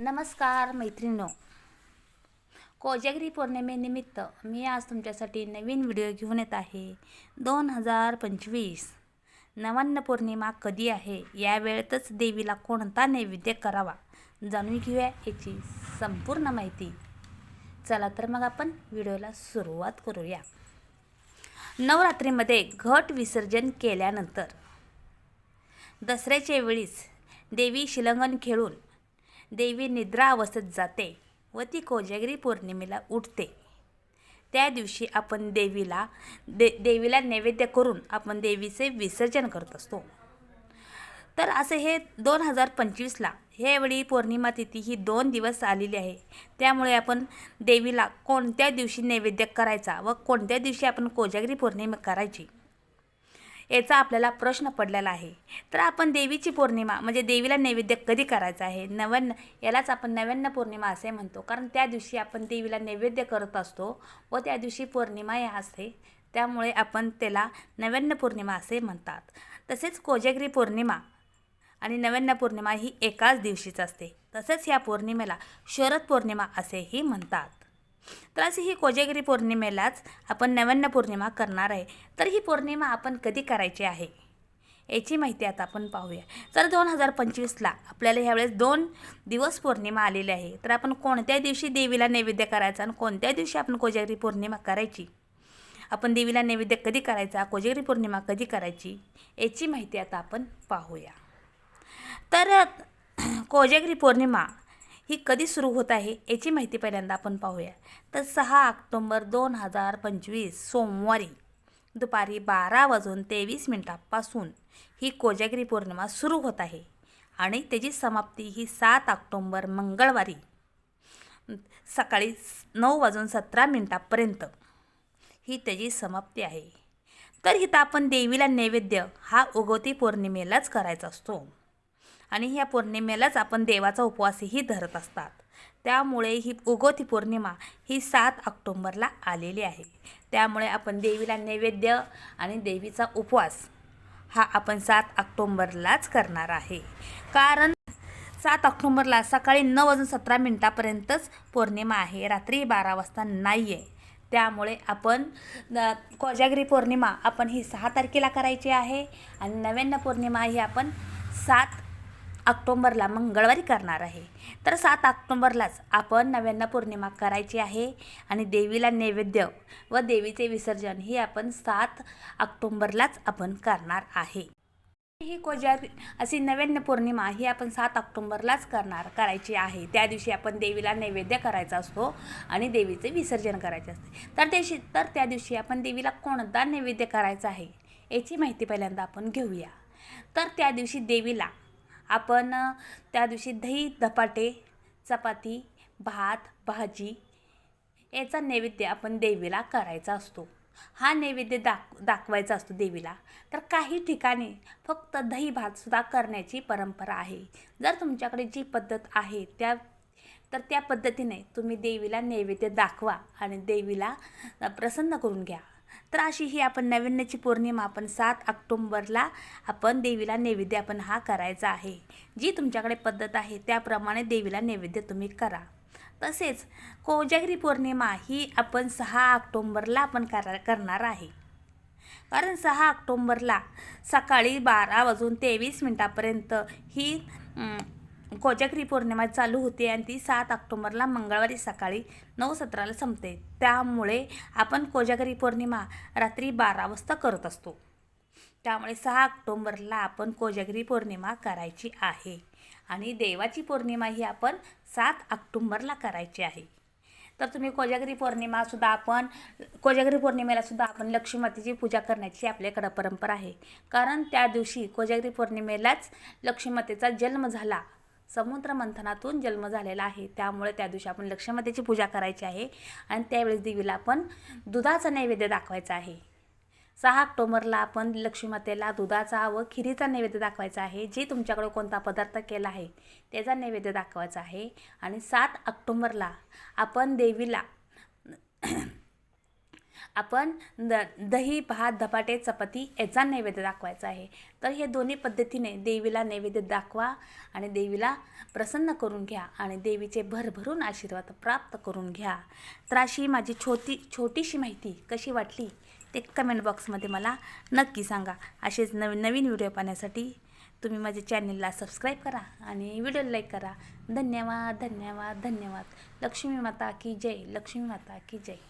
नमस्कार मैत्रिणो कोजागिरी पौर्णिमेनिमित्त मी आज तुमच्यासाठी नवीन व्हिडिओ घेऊन येत आहे. दोन हजार पंचवीस. नवान्न पौर्णिमा कधी आहे? या वेळेतच देवीला कोणता नैवेद्य करावा? जाणून घेऊया याची संपूर्ण माहिती. चला तर मग आपण व्हिडिओला सुरुवात करूया. नवरात्रीमध्ये घट विसर्जन केल्यानंतर दसऱ्याच्या वेळीस देवी शिलंगण खेळून देवी निद्रा अवस्थेत जाते व ती कोजागिरी पौर्णिमेला उठते. त्या दिवशी आपण देवीला दे देवीला नैवेद्य करून आपण देवीचे विसर्जन करत असतो. तर असं हे दोन हजार पंचवीसला ह्यावेळी पौर्णिमा तिथी ही दोन दिवस आलेली आहे. त्यामुळे आपण देवीला कोणत्या दिवशी नैवेद्य करायचा व कोणत्या दिवशी आपण कोजागिरी पौर्णिमा करायची याचा आपल्याला प्रश्न पडलेला आहे. तर आपण देवीची पौर्णिमा म्हणजे देवीला नैवेद्य कधी करायचा आहे? नव्यान्न यालाच आपण नव्यान्न पौर्णिमा असे म्हणतो. कारण त्या दिवशी आपण देवीला नैवेद्य करत असतो व त्या दिवशी पौर्णिमा या असते. त्यामुळे आपण त्याला नव्यान्न पौर्णिमा असे म्हणतात. तसेच कोजागिरी पौर्णिमा आणि नव्यान्न पौर्णिमा ही एकाच दिवशीच असते. तसेच या पौर्णिमेला शरद पौर्णिमा असेही म्हणतात. तर अशी ही कोजागिरी पौर्णिमेलाच आपण नव्यान्न पौर्णिमा करणार आहे. तर ही पौर्णिमा आपण कधी करायची आहे? याची माहिती आता आपण पाहूया. तर दोन हजार पंचवीसला आपल्याला ह्यावेळेस दोन दिवस पौर्णिमा आलेली आहे. तर आपण कोणत्या दिवशी देवीला नैवेद्य करायचा आणि कोणत्या दिवशी आपण कोजागिरी पौर्णिमा करायची? आपण देवीला नैवेद्य कधी करायचा? कोजागिरी पौर्णिमा कधी करायची? याची माहिती आता आपण पाहूया. तर कोजागिरी पौर्णिमा ही कधी सुरू होत आहे याची माहिती पहिल्यांदा आपण पाहूया. तर सहा ऑक्टोंबर दोन हजार पंचवीस सोमवारी दुपारी बारा वाजून तेवीस मिनटापासून ही कोजागिरी पौर्णिमा सुरू होत आहे आणि त्याची समाप्ती ही सात ऑक्टोंबर मंगळवारी सकाळी नऊ वाजून सतरा मिनटापर्यंत ही त्याची समाप्ती आहे. तर इथं आपण देवीला नैवेद्य हा उगवती पौर्णिमेलाच करायचा असतो. आणि ह्या पौर्णिमेलाच आपण देवाचा उपवासही धरत असतात. त्यामुळे ही उगवती पौर्णिमा ही सात ऑक्टोंबरला आलेली आहे. त्यामुळे आपण देवीला नैवेद्य आणि देवीचा उपवास हा आपण सात ऑक्टोंबरलाच करणार आहे. कारण सात ऑक्टोंबरला सकाळी नऊ वाजून सतरा मिनटापर्यंतच पौर्णिमा आहे. रात्री बारा वाजता नाही आहे त्यामुळे आपण कोजागिरी पौर्णिमा आपण ही सहा तारखेला करायची आहे आणि नव्याण्णव पौर्णिमा ही आपण सात ऑक्टोंबरला मंगळवारी करणार आहे. तर सात ऑक्टोंबरलाच आपण नव्याण्णव पौर्णिमा करायची आहे आणि देवीला नैवेद्य व देवीचे विसर्जन हे आपण सात ऑक्टोंबरलाच आपण करणार आहे. ही कोजागरी अशी नव्याण्णव पौर्णिमा ही आपण सात ऑक्टोंबरलाच करणार करायची आहे. त्या दिवशी आपण देवीला नैवेद्य करायचा असतो आणि देवीचे विसर्जन करायचे असते. तर त्याशी तर त्या दिवशी आपण देवीला कोणता नैवेद्य करायचा आहे याची माहिती पहिल्यांदा आपण घेऊया. तर त्या दिवशी देवीला आपण त्या दिवशी दही धपाटे चपाती भात भाजी याचा नैवेद्य आपण देवीला करायचा असतो. हा नैवेद्य दाख दाखवायचा असतो देवीला. तर काही ठिकाणी फक्त दही भातसुद्धा करण्याची परंपरा आहे. जर तुमच्याकडे जी पद्धत आहे त्या तर त्या पद्धतीने तुम्ही देवीला नैवेद्य दाखवा आणि देवीला प्रसन्न करून घ्या. तर अशी ही आपण नैवेद्याची पौर्णिमा आपण सात ऑक्टोंबरला आपण देवीला नैवेद्य आपण हा करायचा आहे. जी तुमच्याकडे पद्धत आहे त्याप्रमाणे देवीला नैवेद्य तुम्ही करा. तसेच कोजागिरी पौर्णिमा ही आपण सहा ऑक्टोंबरला आपण करा करणार आहे. कारण सहा ऑक्टोंबरला सकाळी बारा वाजून तेवीस मिनटापर्यंत ही कोजागिरी पौर्णिमा चालू होते आणि ती सात ऑक्टोंबरला मंगळवारी सकाळी नऊ सतराला संपते. त्यामुळे आपण कोजागिरी पौर्णिमा रात्री बारा वाजता करत असतो. त्यामुळे सहा ऑक्टोंबरला आपण कोजागिरी पौर्णिमा करायची आहे. आणि देवाची पौर्णिमा ही आपण सात ऑक्टोंबरला करायची आहे. तर तुम्ही कोजागिरी पौर्णिमासुद्धा आपण कोजागिरी पौर्णिमेलासुद्धा आपण लक्ष्मीमातेची पूजा करण्याची आपल्याकडं परंपरा आहे. कारण त्या दिवशी कोजागिरी पौर्णिमेलाच लक्ष्मीमातेचा जन्म झाला. समुद्र मंथनातून जन्म झालेला आहे. त्यामुळे त्या दिवशी आपण लक्ष्मीतेची पूजा करायची आहे आणि त्यावेळेस देवीला आपण दुधाचा नैवेद्य दाखवायचा आहे. सहा ऑक्टोबरला आपण लक्ष्मीमातेला दुधाचा व खिरीचा नैवेद्य दाखवायचा आहे. जे तुमच्याकडे कोणता पदार्थ केला आहे त्याचा नैवेद्य दाखवायचा आहे. आणि सात ऑक्टोबरला आपण देवीला आपण द दही भात धपाटे चपाती याचा नैवेद्य दाखवायचा आहे. तर हे दोन्ही पद्धतीने देवीला नैवेद्य दाखवा आणि देवीला प्रसन्न करून घ्या आणि देवीचे भरभरून आशीर्वाद प्राप्त करून घ्या. तर अशी माझी छोटी छोटीशी माहिती कशी वाटली ते कमेंट बॉक्समध्ये मला नक्की सांगा. असेच नवीन नवीन व्हिडिओ पाहण्यासाठी तुम्ही माझ्या चॅनलला सबस्क्राईब करा आणि व्हिडिओ लाईक करा. धन्यवाद धन्यवाद धन्यवाद. लक्ष्मी माता की जय लक्ष्मी माता की जय.